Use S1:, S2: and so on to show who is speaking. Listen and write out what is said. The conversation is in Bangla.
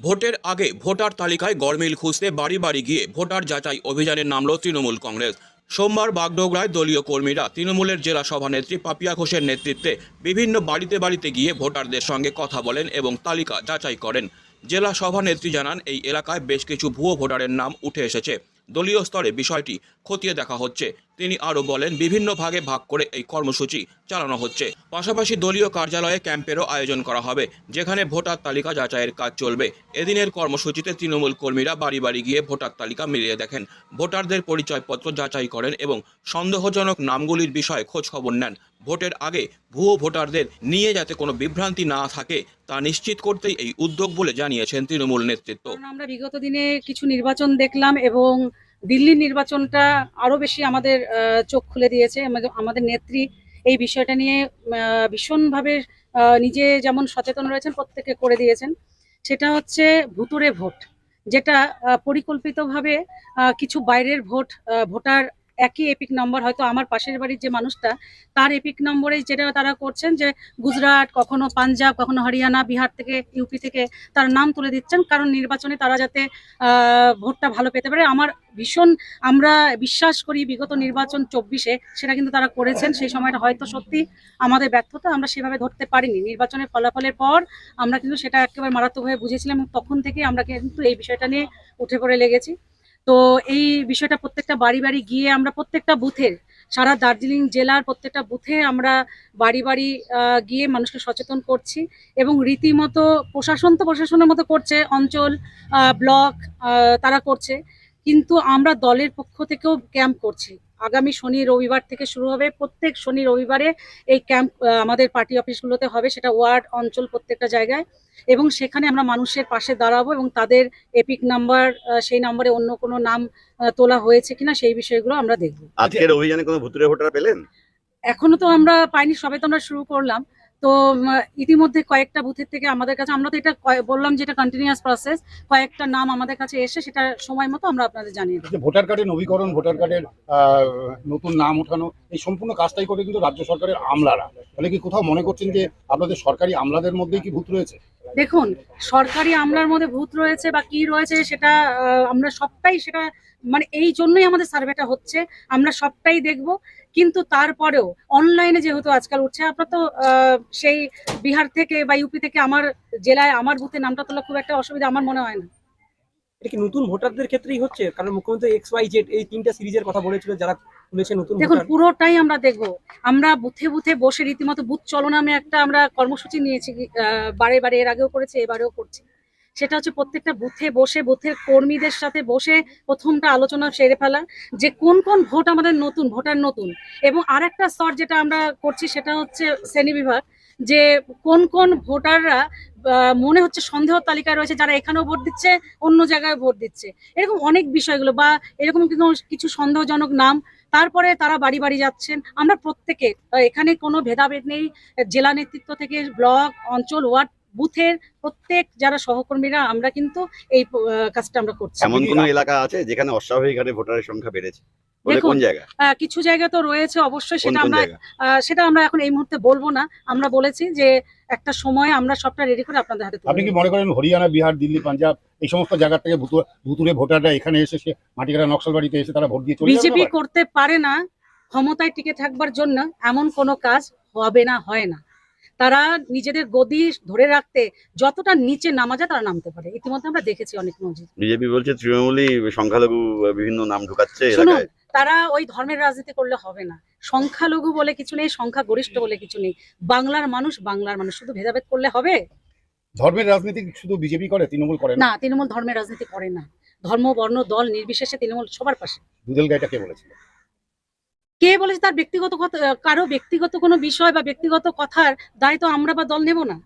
S1: ভোটের আগে ভোটার তালিকায় গরমিল খুঁজতে বাড়ি বাড়ি গিয়ে ভোটার যাচাই অভিযানে নামল তৃণমূল কংগ্রেস। সোমবার বাগডোগরায় দলীয় কর্মীরা তৃণমূলের জেলা সভানেত্রী পাপিয়া ঘোষের নেতৃত্বে বিভিন্ন বাড়িতে বাড়িতে গিয়ে ভোটারদের সঙ্গে কথা বলেন এবং তালিকা যাচাই করেন। জেলা সভানেত্রী জানান, এই এলাকায় বেশ কিছু ভুয়ো ভোটারের নাম উঠে এসেছে। দলীয় স্তরে বিষয়টি খতিয়ে দেখা হচ্ছে। তিনি আরও বলেন, বিভিন্ন ভাগে ভাগ করে এই কর্মসূচি চালানো হচ্ছে। পাশাপাশি দলীয় কার্যালয়ে ক্যাম্পেরও আয়োজন করা হবে, যেখানে ভোটার তালিকা যাচাইয়ের কাজ চলবে। এদিনের কর্মসূচিতে তৃণমূল কর্মীরা বাড়ি বাড়ি গিয়ে ভোটার তালিকা মিলিয়ে দেখেন। ভোটারদের পরিচয়পত্র যাচাই করেন এবং সন্দেহজনক নামগুলির বিষয়ে খোঁজখবর নেন। ভোটের আগে ভুয়ো ভোটারদের নিয়ে যাতে কোনো বিভ্রান্তি না থাকে, তা নিশ্চিত করতেই এই উদ্যোগ বলে জানিয়েছেন তৃণমূল নেতৃত্ব।
S2: আমরা বিগত দিনে কিছু নির্বাচন দেখলাম এবং দিল্লির নির্বাচনটা আরও বেশি আমাদের চোখ খুলে দিয়েছে। আমাদের- নেত্রী এই বিষয়টা নিয়ে ভীষণভাবে নিজে যেমন সচেতন রয়েছেন প্রত্যেকে করে দিয়েছেন। সেটা হচ্ছে ভুতুরে ভোট, যেটা পরিকল্পিতভাবে কিছু বাইরের ভোট ভোটার একই এপিক নম্বর হয়তো আমার পাশের বাড়ির যে মানুষটা, তার এপিক নম্বরে যেটা তারা করছেন যে গুজরাট, কখনো পাঞ্জাব, কখনো হরিয়ানা, বিহার থেকে ইউপি থেকে তার নাম তুলে দিচ্ছেন। কারণ নির্বাচনে তারা যাতে ভোটটা ভালো পেতে পারে। আমার ভীষণ আমরা বিশ্বাস করি বিগত নির্বাচন চব্বিশে সেটা কিন্তু তারা করেছেন। সেই সময়টা হয়তো সত্যি আমাদের ব্যর্থতা, আমরা সেভাবে ধরতে পারিনি। নির্বাচনের ফলাফলের পর আমরা কিন্তু সেটা একেবারে মারাত্মকভাবে বুঝেছিলাম তখন থেকে আমরা কিন্তু এই বিষয়টা নিয়ে উঠে পড়ে লেগেছি। তো এই বিষয়টা প্রত্যেকটা বাড়ি বাড়ি গিয়ে আমরা প্রত্যেকটা বুথের সারা দার্জিলিং জেলার প্রত্যেকটা বুথে আমরা বাড়ি বাড়ি গিয়ে মানুষকে সচেতন করছি এবং রীতিমতো প্রশাসন তো প্রশাসনের মতো করছে, অঞ্চল ব্লক তারা করছে। কিন্তু আমরা দলের পক্ষ থেকেও ক্যাম্প করছি। আগামী শনি রবিবার থেকে শুরু হবে। প্রত্যেক শনি রবিবারে এই ক্যাম্প আমাদের পার্টি অফিসগুলোতে হবে সেটা ওয়ার্ড অঞ্চল প্রত্যেকটা জায়গায়। এবং সেখানে আমরা মানুষের পাশে দাঁড়াবো এবং তাদের এপিক নাম্বার সেই নাম্বারে অন্য কোনো নাম তোলা হয়েছে কিনা সেই বিষয়গুলো আমরা দেখব।
S3: আজকের অভিযানে কোনো ভুতুরে ভোটার পেলেন?
S2: এখনও তো আমরা পাইনি সবে তো আমরা শুরু করলাম। তো ইতিমধ্যে কয়েকটা বুথের থেকে আমাদের কাছে আমরা তো এটা বললাম যে এটা কন্টিনিউয়াস প্রসেস কয়েকটা নাম আমাদের কাছে এসে সেটা সময় মতো আমরা আপনাদের জানিয়ে দেবো।
S4: যে ভোটার কার্ডের নবীকরণ ভোটার কার্ডের নতুন নাম ওঠানো এই সম্পূর্ণ কাজটাই করে কিন্তু রাজ্য সরকারের আমলারা। তাহলে কি কোথাও মনে করছেন যে আপনাদের সরকারি আমলাদের মধ্যেই কি ভূত রয়েছে?
S2: দেখুন সরকারি আমলার মধ্যে ভূত রয়েছে বা কি রয়েছে সেটা আমরা সবটাই সেটা মানে এই জন্যই আমাদের সার্ভেটা হচ্ছে আমরা সবটাই দেখব। কিন্তু তারপরেও অনলাইনে যেহেতু আজকাল উঠছে আপনার তো সেই বিহার থেকে বা ইউপি থেকে আমার জেলায় আমার বুথে নামটা তোলা খুব একটা অসুবিধা আমার মনে হয় না।
S5: এটা কি নতুন ভোটারদের ক্ষেত্রেই হচ্ছে? কারণ মুখ্যমন্ত্রী এক্স ওয়াই জেড এই তিনটা সিরিজের কথা বলেছিল যারা তুলেছে নতুন
S2: দেখুন পুরোটাই আমরা দেখব। আমরা বুথে বুথে বসে রীতিমতো বুথ চলো নামে একটা আমরা কর্মসূচি নিয়েছি বারে বারে এর আগেও করেছি এবারেও করছি। সেটা হচ্ছে প্রত্যেকটা বুথে বসে, বুথের কর্মীদের সাথে বসে প্রথমটা আলোচনা সেরে ফেলা, যে কোন কোন ভোট আমাদের নতুন, ভোটার নতুন। এবং আর একটা স্তর যেটা আমরা করছি সেটা হচ্ছে শ্রেণি বিভাগ, যে কোন কোন ভোটাররা মনে হচ্ছে সন্দেহ তালিকায় রয়েছে, যারা এখানেও ভোট দিচ্ছে, অন্য জায়গায় ভোট দিচ্ছে। এরকম অনেক বিষয়গুলো বা এরকম কিছু সন্দেহজনক নাম। তারপরে তারা বাড়ি বাড়ি যাচ্ছেন। আমরা প্রত্যেকে এখানে কোনো ভেদাভেদ নেই। জেলা নেতৃত্ব থেকে ব্লক, অঞ্চল, ওয়ার্ড বুথের প্রত্যেক যারা সহকর্মীরা আমরা কিন্তু এই কাজটা আমরা করছি।
S3: এমন কোনো এলাকা আছে যেখানে অস্বাভাবিক হারে ভোটারের সংখ্যা বেড়েছে? বলে
S2: দেখুন,
S3: কোন জায়গা?
S2: কিছু জায়গা তো রয়েছে অবশ্যই সেটা আমরা আহ, সেটা আমরা এখন এই মুহূর্তে বলব না। আমরা বলেছি যে একটা সময় আমরা সবটা রেডি করে আপনাদের হাতে
S4: আপনি কি মনে করেন হরিয়ানা বিহার দিল্লি পাঞ্জাব এই সমস্ত জায়গা থেকে ভূতু- ভুতুরে ভোটাররা এখানে এসে সে মাটিকাটা নকশালবাড়িতে এসে তারা ভোট দিয়ে চলে
S2: বিজেপি করতে পারে না ক্ষমতায় টিকে থাকবার জন্য এমন কোনো কাজ হবে না হয় না। তারা নিজেদের গদি ধরে রাখতে যতটা নিচে নামা যায় তারা নামতে পারে। ইতিমধ্যে আমরা দেখেছি অনেক নজির।
S3: বিজেপি বলছে তৃণমূলই সংখ্যালঘু বিভিন্ন নাম ঢুকাচ্ছে এলাকায়।
S2: তারা ওই ধর্মের রাজনীতি করলে হবে না। সংখ্যালঘু বলে কিছু নেই সংখ্যা গরিষ্ঠ বলে কিছু নেই। বাংলার মানুষ বাংলার মানুষ শুধু ভেদাভেদ করলে হবে?
S4: ধর্মের রাজনীতি শুধু বিজেপি করে তৃণমূল করে না?
S2: না তৃণমূল ধর্মের রাজনীতি করে না। ধর্ম বর্ণ দল নির্বিশেষে তৃণমূল সবার পাশে।
S4: দুদেল গাইটা কে বলেছিল?
S2: কে বলেছে তার ব্যক্তিগত কারও ব্যক্তিগত কোনো বিষয় বা ব্যক্তিগত কথার দায়িত্ব আমরা বা দল নেব না?